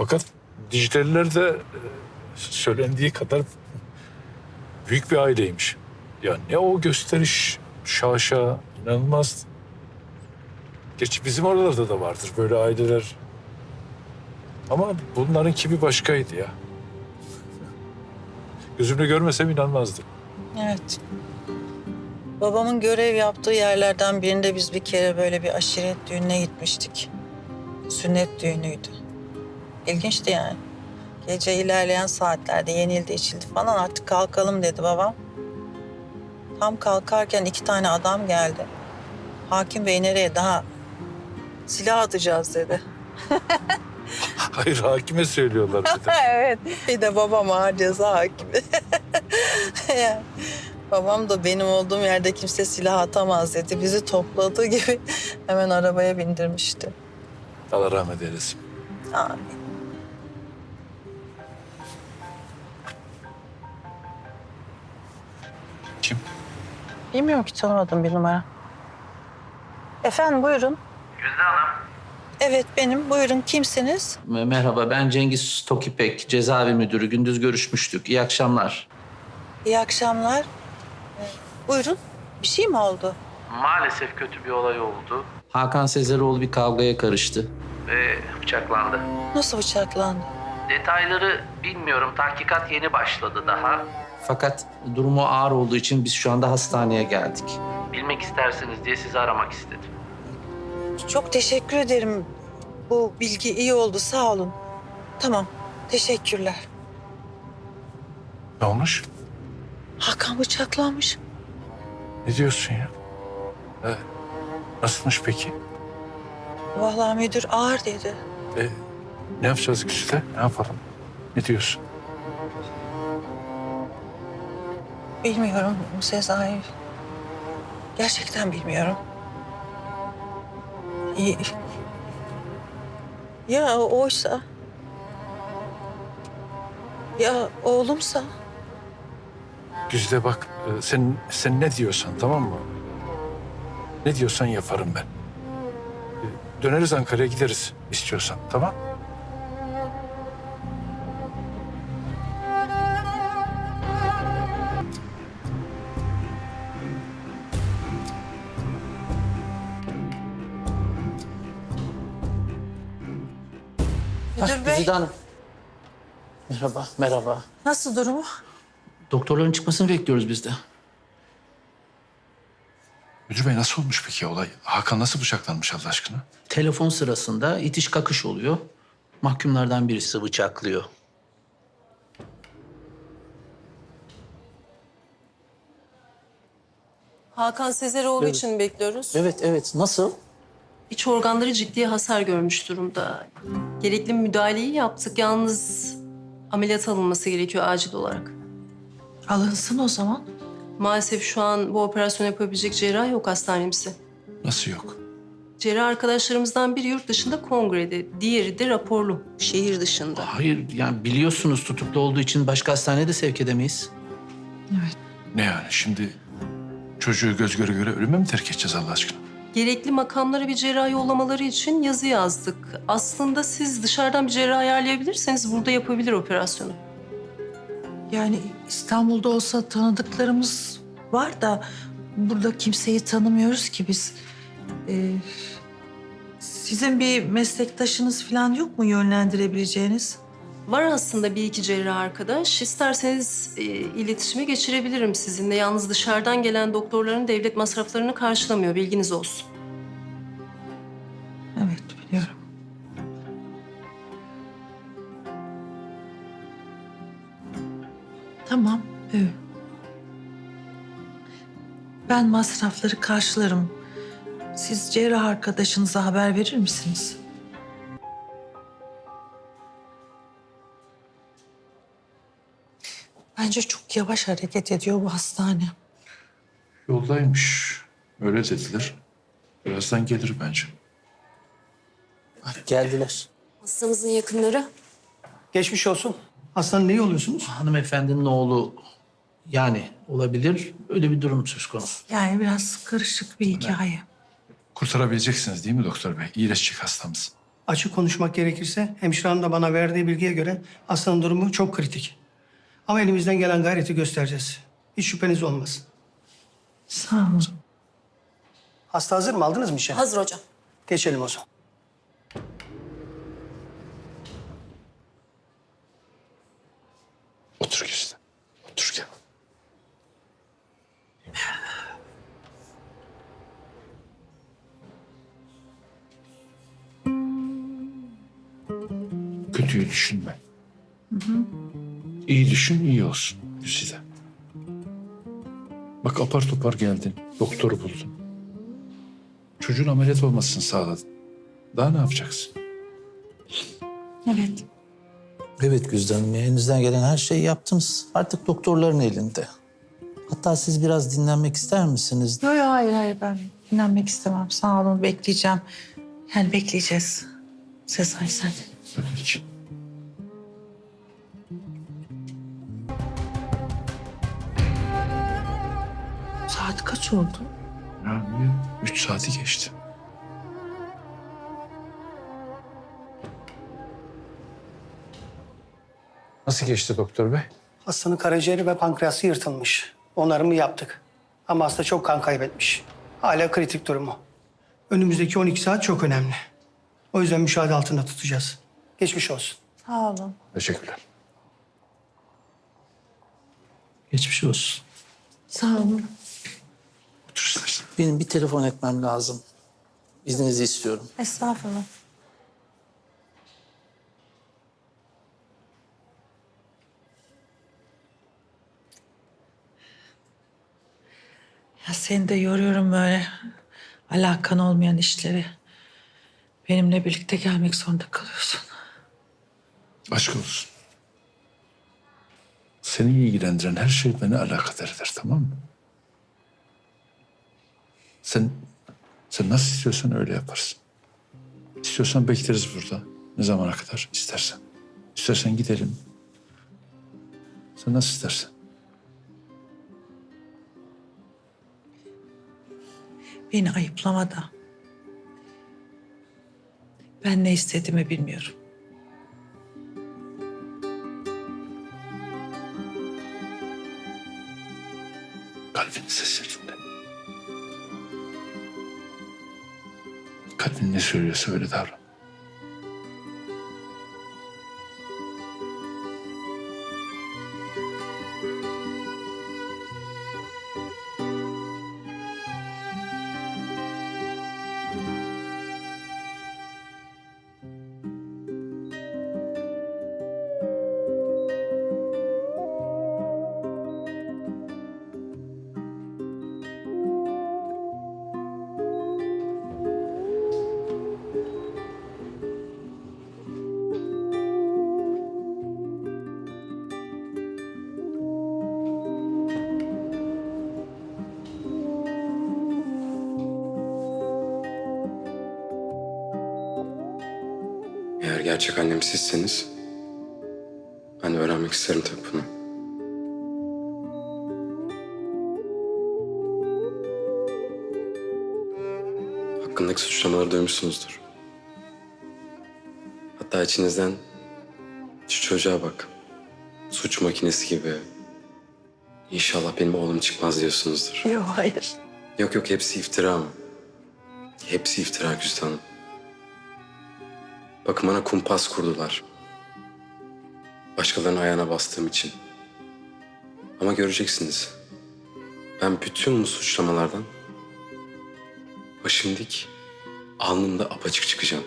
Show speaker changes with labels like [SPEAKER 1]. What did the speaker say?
[SPEAKER 1] Fakat Dicleliler de e, söylendiği kadar büyük bir aileymiş. Ya ne o gösteriş şaşa inanılmaz. Gerçi bizim oralarda da vardır böyle aileler. Ama bunların kimi başkaydı ya. Gözümle görmesem inanmazdım.
[SPEAKER 2] Evet. Babamın görev yaptığı yerlerden birinde biz bir kere böyle bir aşiret düğününe gitmiştik. Sünnet düğünüydü. İlginçti yani. Gece ilerleyen saatlerde yenildi içildi falan artık kalkalım dedi babam. Tam kalkarken iki tane adam geldi. Hakim Bey nereye daha silah atacağız dedi.
[SPEAKER 1] Hayır hakime söylüyorlar bir de.
[SPEAKER 2] evet. Bir de babam ağır ceza hakimi. Yani babam da benim olduğum yerde kimse silah atamaz dedi. Bizi topladığı gibi hemen arabaya bindirmişti.
[SPEAKER 1] Allah rahmet eylesin.
[SPEAKER 2] Amin. Bilmiyorum ki tanımadım bir numara. Efendim buyurun.
[SPEAKER 3] Güzde Hanım.
[SPEAKER 2] Evet benim. Buyurun kimsiniz?
[SPEAKER 4] Merhaba, ben Cengiz Tokipek, cezaevi müdürü. Gündüz görüşmüştük. İyi akşamlar.
[SPEAKER 2] İyi akşamlar. Ee, Buyurun. Bir şey mi oldu?
[SPEAKER 3] Maalesef kötü bir olay oldu
[SPEAKER 4] Hakan Sezeroğlu bir kavgaya karıştı.
[SPEAKER 3] ve bıçaklandı.
[SPEAKER 2] Nasıl bıçaklandı?
[SPEAKER 3] Detayları bilmiyorum. Tahkikat yeni başladı daha.
[SPEAKER 4] Fakat durumu ağır olduğu için biz şu anda hastaneye geldik.
[SPEAKER 3] Bilmek istersiniz diye sizi aramak istedim.
[SPEAKER 2] Çok teşekkür ederim. Bu bilgi iyi oldu. Sağ olun. Tamam. Teşekkürler.
[SPEAKER 1] Ne olmuş?
[SPEAKER 2] Hakan bıçaklanmış.
[SPEAKER 1] Ne diyorsun ya? Evet. Nasılmış peki?
[SPEAKER 2] Vallahi müdür ağır dedi.
[SPEAKER 1] E, ne yapacağız Güzide? Ne yapalım? Ne diyorsun?
[SPEAKER 2] Bilmiyorum Sezai. Gerçekten bilmiyorum. Ya oysa... Ya oğlumsa...
[SPEAKER 1] Güzide bak e, sen sen ne diyorsan tamam mı? Ne diyorsan yaparım ben. E, Döneriz Ankara'ya gideriz istiyorsan tamam?
[SPEAKER 2] Müdür Bey,
[SPEAKER 4] Güzide Hanım. Merhaba, merhaba.
[SPEAKER 2] nasıl durumu?
[SPEAKER 4] Doktorların çıkmasını bekliyoruz biz de.
[SPEAKER 1] Müdür Bey nasıl olmuş peki olay? Hakan nasıl bıçaklanmış Allah aşkına?
[SPEAKER 4] Telefon sırasında itiş kakış oluyor. Mahkumlardan birisi bıçaklıyor.
[SPEAKER 5] Hakan Sezeroğlu
[SPEAKER 4] Evet.
[SPEAKER 5] için bekliyoruz.
[SPEAKER 4] Evet, evet. Nasıl?
[SPEAKER 5] İç organları ciddi hasar görmüş durumda. Gerekli müdahaleyi yaptık. Yalnız ameliyat alınması gerekiyor acil olarak.
[SPEAKER 2] Alınsın o zaman.
[SPEAKER 5] Maalesef şu an bu operasyonu yapabilecek cerrah yok hastanemizde.
[SPEAKER 1] Nasıl yok?
[SPEAKER 5] Cerrah arkadaşlarımızdan biri yurt dışında kongrede, diğeri de raporlu, şehir dışında.
[SPEAKER 4] Hayır, yani biliyorsunuz tutuklu olduğu için başka hastaneye de sevk edemeyiz.
[SPEAKER 1] Ne yani şimdi çocuğu göz göre göre ölüme mi terk edeceğiz Allah aşkına?
[SPEAKER 5] Gerekli makamlara bir cerrah yollamaları için yazı yazdık. Aslında siz dışarıdan bir cerrah ayarlayabilirseniz burada yapabilir operasyonu.
[SPEAKER 6] Yani İstanbul'da olsa tanıdıklarımız var da burada kimseyi tanımıyoruz ki biz. Ee, sizin bir meslektaşınız falan yok mu yönlendirebileceğiniz?
[SPEAKER 5] Var aslında bir iki cerrah arkadaş. İsterseniz e, iletişime geçirebilirim sizinle. Yalnız dışarıdan gelen doktorların devlet masraflarını karşılamıyor. Bilginiz olsun.
[SPEAKER 6] Evet biliyorum. Tamam. Ben masrafları karşılarım. Siz cerrah arkadaşınıza haber verir misiniz? Bence çok yavaş hareket ediyor bu hastane.
[SPEAKER 1] Yoldaymış. Öyle dediler. Birazdan gelir bence.
[SPEAKER 4] Geldiler.
[SPEAKER 7] Hastamızın yakınları
[SPEAKER 8] Geçmiş olsun. Hastanın neyi oluyorsunuz?
[SPEAKER 4] Hanımefendinin oğlu yani olabilir. Öyle bir durum söz konusu.
[SPEAKER 6] Yani biraz karışık bir hikaye.
[SPEAKER 1] Kurtarabileceksiniz değil mi doktor bey? İyileşecek hastamız.
[SPEAKER 8] Açık konuşmak gerekirse hemşire hanım da bana verdiği bilgiye göre hastanın durumu çok kritik. Ama elimizden gelen gayreti göstereceğiz. Hiç şüpheniz olmasın.
[SPEAKER 2] Sağ olun.
[SPEAKER 8] Hasta hazır mı? Aldınız mı işe?
[SPEAKER 7] Hazır hocam.
[SPEAKER 8] Geçelim o zaman.
[SPEAKER 1] Otur Güzide. Otur gel. Kötüyü düşünme. İyi düşün, iyi olsun Güzide. Bak apar topar geldin, doktoru buldun. Çocuğun ameliyat olmasını sağladın. Daha ne yapacaksın?
[SPEAKER 2] Evet.
[SPEAKER 4] Evet Güzde Hanım, elinizden gelen her şeyi yaptınız. Artık doktorların elinde. Hatta siz biraz dinlenmek ister misiniz?
[SPEAKER 2] Yok yok hayır hayır ben dinlenmek istemem. Sağ olun bekleyeceğim. Yani bekleyeceğiz. Sezai sen.
[SPEAKER 1] Peki.
[SPEAKER 2] Kaç oldu?
[SPEAKER 1] Ya niye? Üç saati geçti. Nasıl geçti doktor bey?
[SPEAKER 8] Hastanın karaciğeri ve pankreası yırtılmış. Onarımı yaptık. Ama hasta çok kan kaybetmiş. Hala kritik durumu. Önümüzdeki 12 saat çok önemli. O yüzden müşahede altında tutacağız. Geçmiş olsun.
[SPEAKER 2] Sağ olun.
[SPEAKER 1] Teşekkürler.
[SPEAKER 4] Geçmiş olsun.
[SPEAKER 2] Sağ olun.
[SPEAKER 1] İstersen.
[SPEAKER 4] Benim bir telefon etmem lazım. İzninizi istiyorum.
[SPEAKER 2] Estağfurullah. Ya seni de yoruyorum böyle. Alakan olmayan işleri. Benimle birlikte gelmek zorunda kalıyorsun.
[SPEAKER 1] Aşk olsun. Seni ilgilendiren her şey beni alakadar eder tamam mı? Sen, sen nasıl istiyorsan öyle yaparsın. İstiyorsan bekleriz burada. Ne zamana kadar istersen. İstersen gidelim. Sen nasıl istersen.
[SPEAKER 2] Beni ayıplama da. Ben ne istediğimi bilmiyorum.
[SPEAKER 1] Kalbin ne söylüyorsa öyle davran.
[SPEAKER 9] Gerçek annem sizseniz ben de öğrenmek isterim tabii bunu. Hakkındaki suçlamaları duymuşsunuzdur. Hatta içinizden şu çocuğa bak. Suç makinesi gibi. İnşallah benim oğlum çıkmaz diyorsunuzdur.
[SPEAKER 2] Yok hayır.
[SPEAKER 9] Yok yok hepsi iftira ama. Hepsi iftira Güzide Hanım. Bakın bana kumpas kurdular. Başkalarının ayağına bastığım için. Ama göreceksiniz. Ben bütün bu suçlamalardan başım dik, alnımda apaçık çıkacağım.